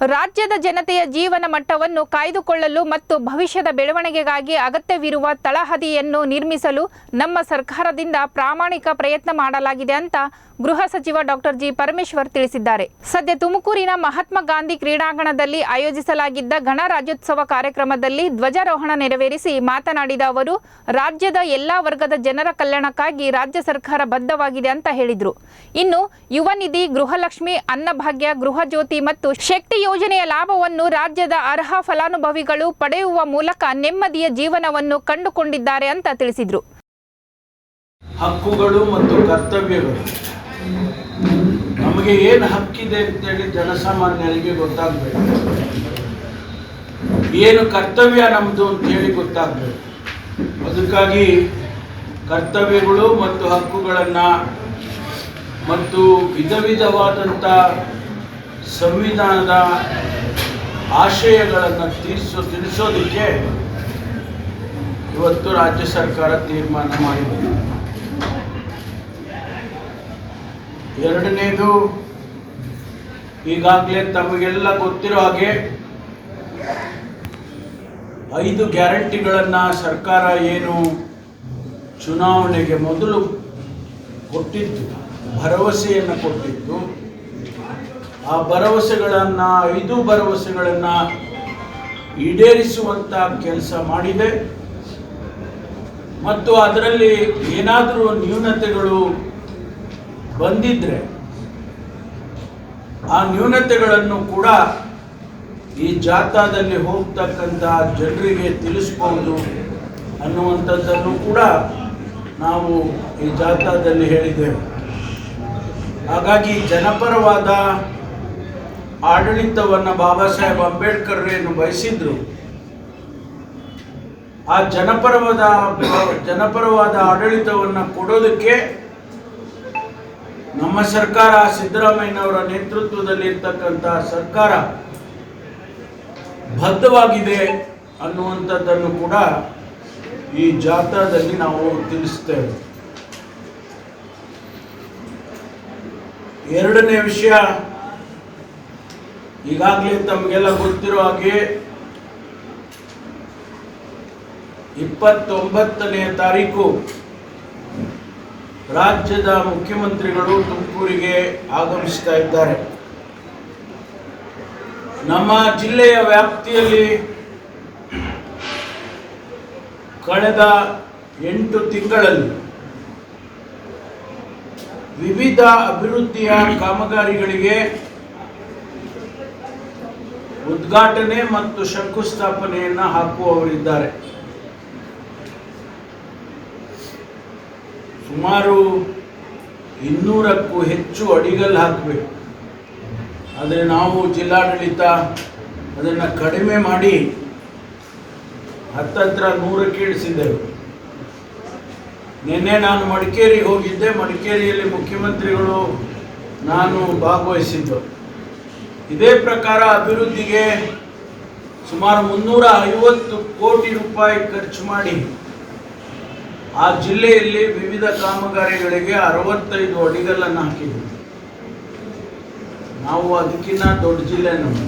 ರಾಜ್ಯದ ಜನತೆಯ ಜೀವನ ಮಟ್ಟವನ್ನು ಕಾಯ್ದುಕೊಳ್ಳಲು ಮತ್ತು ಭವಿಷ್ಯದ ಬೆಳವಣಿಗೆಗಾಗಿ ಅಗತ್ಯವಿರುವ ತಳಹದಿಯನ್ನು ನಿರ್ಮಿಸಲು ನಮ್ಮ ಸರ್ಕಾರದಿಂದ ಪ್ರಾಮಾಣಿಕ ಪ್ರಯತ್ನ ಮಾಡಲಾಗಿದೆ ಅಂತ ಗೃಹ ಸಚಿವ ಡಾಕ್ಟರ್ ಜಿ ಪರಮೇಶ್ವರ್ ತಿಳಿಸಿದ್ದಾರೆ. ಸದ್ಯ ತುಮಕೂರಿನ ಮಹಾತ್ಮ ಗಾಂಧಿ ಕ್ರೀಡಾಂಗಣದಲ್ಲಿ ಆಯೋಜಿಸಲಾಗಿದ್ದ ಗಣರಾಜ್ಯೋತ್ಸವ ಕಾರ್ಯಕ್ರಮದಲ್ಲಿ ಧ್ವಜಾರೋಹಣ ನೆರವೇರಿಸಿ ಮಾತನಾಡಿದ ಅವರು, ರಾಜ್ಯದ ಎಲ್ಲಾ ವರ್ಗದ ಜನರ ಕಲ್ಯಾಣಕ್ಕಾಗಿ ರಾಜ್ಯ ಸರ್ಕಾರ ಬದ್ಧವಾಗಿದೆ ಅಂತ ಹೇಳಿದರು. ಇನ್ನು ಯುವ ನಿಧಿ ಗೃಹಲಕ್ಷ್ಮಿ, ಅನ್ನಭಾಗ್ಯ, ಗೃಹ ಜ್ಯೋತಿ ಮತ್ತು ಶಕ್ತಿ ಯೋಜನೆಯ ಲಾಭವನ್ನು ರಾಜ್ಯದ ಅರ್ಹ ಫಲಾನುಭವಿಗಳು ಪಡೆಯುವ ಮೂಲಕ ನೆಮ್ಮದಿಯ ಜೀವನವನ್ನು ಕಂಡುಕೊಂಡಿದ್ದಾರೆ ಅಂತ ತಿಳಿಸಿದರು. ಹಕ್ಕುಗಳು ಮತ್ತು ಕರ್ತವ್ಯಗಳು. ನಮಗೆ ಏನು ಹಕ್ಕಿದೆ ಅಂತೇಳಿ ಜನಸಾಮಾನ್ಯರಿಗೆ ಗೊತ್ತಾಗಬೇಕು. ಏನು ಕರ್ತವ್ಯ ನಮ್ಮದು ಅಂತೇಳಿ ಗೊತ್ತಾಗಬೇಕು. ಅದಕ್ಕಾಗಿ ಕರ್ತವ್ಯಗಳು ಮತ್ತು ಹಕ್ಕುಗಳನ್ನು ಮತ್ತು ವಿಧ ವಿಧವಾದಂಥ ಸಂವಿಧಾನದ ಆಶಯಗಳನ್ನು ತೀರಿಸೋ ತಿಳಿಸೋದಕ್ಕೆ ಇವತ್ತು ರಾಜ್ಯ ಸರ್ಕಾರ ತೀರ್ಮಾನ ಮಾಡಿದೆ. ಎರಡನೇದು, ಈಗಾಗಲೇ ತಮಗೆಲ್ಲ ಗೊತ್ತಿರೋ ಹಾಗೆ ಐದು ಗ್ಯಾರಂಟಿಗಳನ್ನು ಸರ್ಕಾರ ಏನು ಚುನಾವಣೆಗೆ ಮೊದಲು ಕೊಟ್ಟಿತ್ತು ಭರವಸೆಯನ್ನು ಕೊಟ್ಟಿತ್ತು ಆ ಭರವಸೆಗಳನ್ನು, ಐದು ಭರವಸೆಗಳನ್ನು ಈಡೇರಿಸುವಂಥ ಕೆಲಸ ಮಾಡಿದೆ. ಮತ್ತು ಅದರಲ್ಲಿ ಏನಾದರೂ ನ್ಯೂನತೆಗಳು ಬಂದಿದ್ರೆ ಆ ನ್ಯೂನತೆಗಳನ್ನು ಕೂಡ ಈ ಜಾಥಾದಲ್ಲಿ ಹೋಗ್ತಕ್ಕಂಥ ಜನರಿಗೆ ತಿಳಿಸ್ಬೋದು ಅನ್ನುವಂಥದ್ದನ್ನು ಕೂಡ ನಾವು ಈ ಜಾಥಾದಲ್ಲಿ ಹೇಳಿದ್ದೇವೆ. ಹಾಗಾಗಿ ಜನಪರವಾದ ಆಡಳಿತವನ್ನು ಬಾಬಾ ಸಾಹೇಬ್ ಅಂಬೇಡ್ಕರ್ ಏನು ಬಯಸಿದ್ರು, ಆ ಜನಪರವಾದ ಜನಪರವಾದ ಆಡಳಿತವನ್ನು ಕೊಡೋದಕ್ಕೆ ನಮ್ಮ ಸರ್ಕಾರ ಸಿದ್ದರಾಮಯ್ಯನವರ ನೇತೃತ್ವದಲ್ಲಿ ಇರ್ತಕ್ಕಂತಹ ಸರ್ಕಾರ ಬದ್ಧವಾಗಿದೆ ಅನ್ನುವಂಥದ್ದನ್ನು ಕೂಡ ಈ ಜಾಥಾದಲ್ಲಿ ನಾವು ತಿಳಿಸ್ತೇವೆ. ಎರಡನೇ ವಿಷಯ ಈಗಾಗಲೇ ತಮಗೆಲ್ಲ ಗೊತ್ತಿರೋ ಹಾಗೆ ಇಪ್ಪತ್ತೊಂಬತ್ತನೇ ತಾರೀಕು ರಾಜ್ಯದ ಮುಖ್ಯಮಂತ್ರಿಗಳು ತುಮಕೂರಿಗೆ ಆಗಮಿಸ್ತಾ ಇದ್ದಾರೆ. ನಮ್ಮ ಜಿಲ್ಲೆಯ ವ್ಯಾಪ್ತಿಯಲ್ಲಿ ಕಳೆದ ಎಂಟು ತಿಂಗಳಲ್ಲಿ ವಿವಿಧ ಅಭಿವೃದ್ಧಿಯ ಕಾಮಗಾರಿಗಳಿಗೆ ಉದ್ಘಾಟನೆ ಮತ್ತು ಶಂಕುಸ್ಥಾಪನೆಯನ್ನು ಹಾಕುವವರಿದ್ದಾರೆ. ಸುಮಾರು ಇನ್ನೂರಕ್ಕೂ ಹೆಚ್ಚು ಅಡಿಗಲ್ ಹಾಕಬೇಕು. ಆದರೆ ನಾವು ಜಿಲ್ಲಾಡಳಿತ ಅದನ್ನು ಕಡಿಮೆ ಮಾಡಿ ಹತ್ತತ್ರ ನೂರಕ್ಕೆ ಇಳಿಸಿದ್ದೆವು. ನಿನ್ನೆ ನಾನು ಮಡಿಕೇರಿಗೆ ಹೋಗಿದ್ದೆ. ಮಡಿಕೇರಿಯಲ್ಲಿ ಮುಖ್ಯಮಂತ್ರಿಗಳು ನಾನು ಭಾಗವಹಿಸಿದ್ದು. ಇದೇ ಪ್ರಕಾರ ಅಭಿವೃದ್ಧಿಗೆ ಸುಮಾರು ಮುನ್ನೂರ ಐವತ್ತು ಕೋಟಿ ರೂಪಾಯಿ ಖರ್ಚು ಮಾಡಿ ಆ ಜಿಲ್ಲೆಯಲ್ಲಿ ವಿವಿಧ ಕಾಮಗಾರಿಗಳಿಗೆ ಅರವತ್ತೈದು ಅಡಿಗಲ್ಲನ್ನು ಹಾಕಿದ್ವಿ. ನಾವು ಅದಕ್ಕಿಂತ ದೊಡ್ಡ ಜಿಲ್ಲೆ ನಮ್ಮದು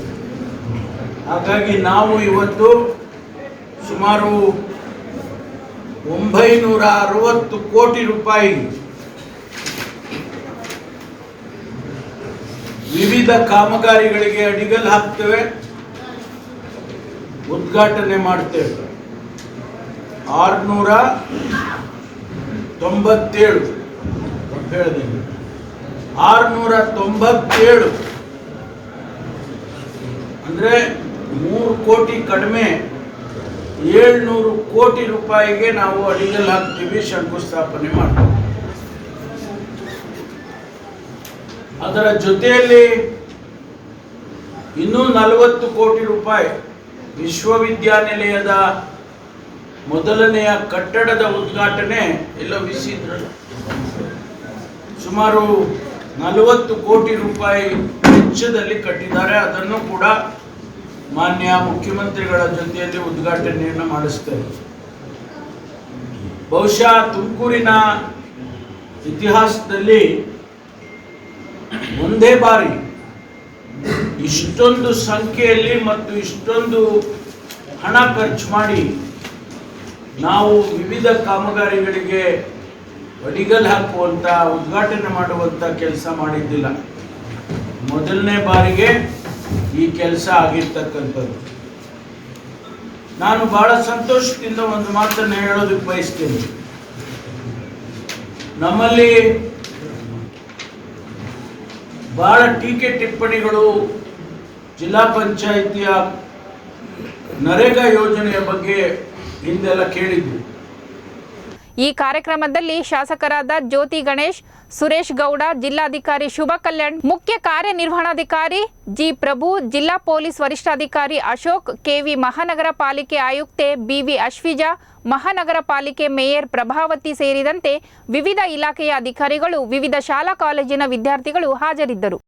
ಹಾಗಾಗಿ ನಾವು ಇವತ್ತು ಸುಮಾರು ಒಂಬೈನೂರ ಅರವತ್ತು ಕೋಟಿ ರೂಪಾಯಿ ವಿವಿಧ ಕಾಮಗಾರಿಗಳಿಗೆ ಅಡಿಗಲ್ ಹಾಕ್ತೇವೆ. ಉದ್ಘಾಟನೆ ಮಾಡ್ತೇವೆ. ಆರ್ನೂರ ತೊಂಬತ್ತೇಳು ಹೇಳಿದೆ. ಆರ್ನೂರ ತೊಂಬತ್ತೇಳು. ಅಂದರೆ ಮೂರು ಕೋಟಿ ಕಡಿಮೆ ಏಳ್ನೂರು ಕೋಟಿ ರೂಪಾಯಿಗೆ ನಾವು ಅಡಿಗಲ್ ಹಾಕ್ತೀವಿ, ಶಂಕುಸ್ಥಾಪನೆ ಮಾಡ್ತೀವಿ. ಅದರ ಜೊತೆಯಲ್ಲಿ ಇನ್ನೂ ನಲವತ್ತು ಕೋಟಿ ರೂಪಾಯಿ ವಿಶ್ವವಿದ್ಯಾನಿಲಯದ ಮೊದಲನೆಯ ಕಟ್ಟಡದ ಉದ್ಘಾಟನೆ ಎಲ್ಲ ಸುಮಾರು ನಲವತ್ತು ಕೋಟಿ ರೂಪಾಯಿ ವೆಚ್ಚದಲ್ಲಿ ಕಟ್ಟಿದ್ದಾರೆ. ಅದನ್ನು ಕೂಡ ಮಾನ್ಯ ಮುಖ್ಯಮಂತ್ರಿಗಳ ಜೊತೆಯಲ್ಲಿ ಉದ್ಘಾಟನೆಯನ್ನು ಮಾಡಿಸ್ತೇವೆ. ಬಹುಶಃ ತುಮಕೂರಿನ ಇತಿಹಾಸದಲ್ಲಿ ಒಂದೇ ಬಾರಿ ಇಷ್ಟೊಂದು ಸಂಖ್ಯೆಯಲ್ಲಿ ಮತ್ತು ಇಷ್ಟೊಂದು ಹಣ ಖರ್ಚು ಮಾಡಿ ನಾವು ವಿವಿಧ ಕಾಮಗಾರಿಗಳಿಗೆ ಒಡಿಗಲ್ ಹಾಕುವಂಥ ಉದ್ಘಾಟನೆ ಮಾಡುವಂಥ ಕೆಲಸ ಮಾಡಿದ್ದಿಲ್ಲ. ಮೊದಲನೇ ಬಾರಿಗೆ ಈ ಕೆಲಸ ಆಗಿರ್ತಕ್ಕಂಥದ್ದು. ನಾನು ಬಹಳ ಸಂತೋಷದಿಂದ ಒಂದು ಮಾತನ್ನು ಹೇಳೋದಕ್ಕೆ ಬಯಸ್ತೇನೆ. ನಮ್ಮಲ್ಲಿ ಬಹಳ ಟೀಕೆ ಟಿಪ್ಪಣಿಗಳು ಜಿಲ್ಲಾ ಪಂಚಾಯಿತಿಯ ನರೇಗಾ ಯೋಜನೆಯ ಬಗ್ಗೆ ಹಿಂದೆಲ್ಲ ಕೇಳಿದ್ವಿ. ಈ ಕಾರ್ಯಕ್ರಮದಲ್ಲಿ ಶಾಸಕರಾದ ಜ್ಯೋತಿ ಗಣೇಶ್, ಸುರೇಶ್ ಗೌಡ, ಜಿಲ್ಲಾಧಿಕಾರಿ ಶುಭ ಕಲ್ಯಾಣ್, ಮುಖ್ಯ ಕಾರ್ಯನಿರ್ವಹಣಾಧಿಕಾರಿ ಜಿ ಪ್ರಭು, ಜಿಲ್ಲಾ ಪೊಲೀಸ್ ವರಿಷ್ಠಾಧಿಕಾರಿ ಅಶೋಕ್, ಕೆವಿ ಮಹಾನಗರ ಪಾಲಿಕೆ ಆಯುಕ್ತೆ ಬಿವಿ ಅಶ್ವಿಜಾ, ಮಹಾನಗರ ಪಾಲಿಕೆ ಮೇಯರ್ ಪ್ರಭಾವತಿ ಸೇರಿದಂತೆ ವಿವಿಧ ಇಲಾಖೆಯ ಅಧಿಕಾರಿಗಳು, ವಿವಿಧ ಶಾಲಾ ಕಾಲೇಜಿನ ವಿದ್ಯಾರ್ಥಿಗಳು ಹಾಜರಿದ್ದರು.